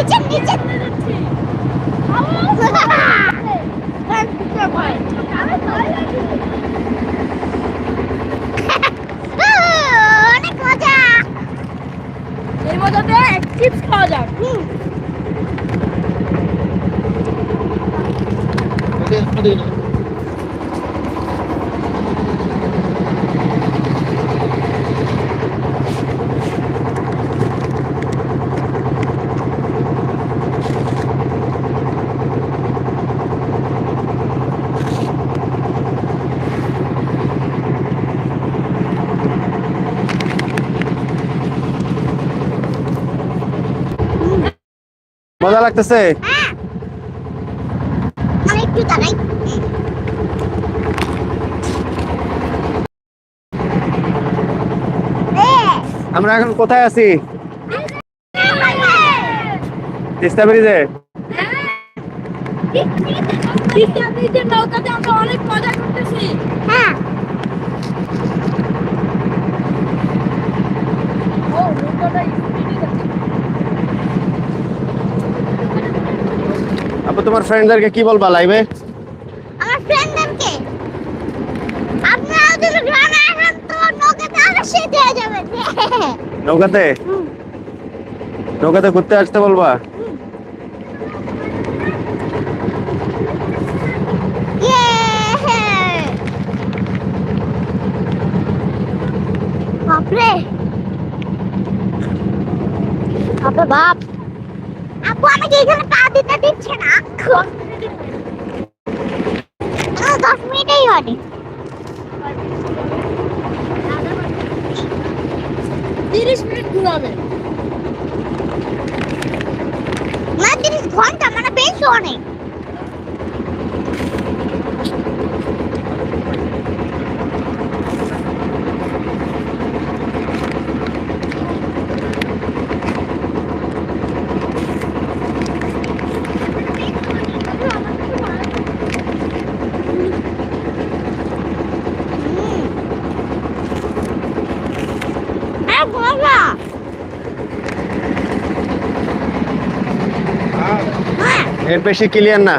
নিচে নিচে অনেক মজা এর মধ্যে চিপস খাওয়া যাক হুম মজা লাগতেছে? হ্যাঁ। আমরা এখন কোথায় আছি? তিস্তা ব্রিজে? নৌকাতে আমরা অনেক মজা করতেছি হ্যাঁ। ও নৌকাটা তোমার ফ্রেন্ডদেরকে কি বলবা লাইভে আমার ফ্রেন্ডদেরকে আপনারা যদি গ্রামে আসেন তো নৌকাতে অবশ্যই দিয়ে যাবেন নৌকাতে? নৌকাতে ঘুরতে আসতে বলবা? বাপরে বাপ! আপু আমাকে এখানে পা দিতে দিচ্ছে না। দশ মিনিটেই হয়নি তিরিশ মিনিট ঘুরাবে। না তিরিশ ঘণ্টা মানে বেশ অনেক হ্যাঁ মজা হ্যাঁ এর বেশি ক্লিয়ার না।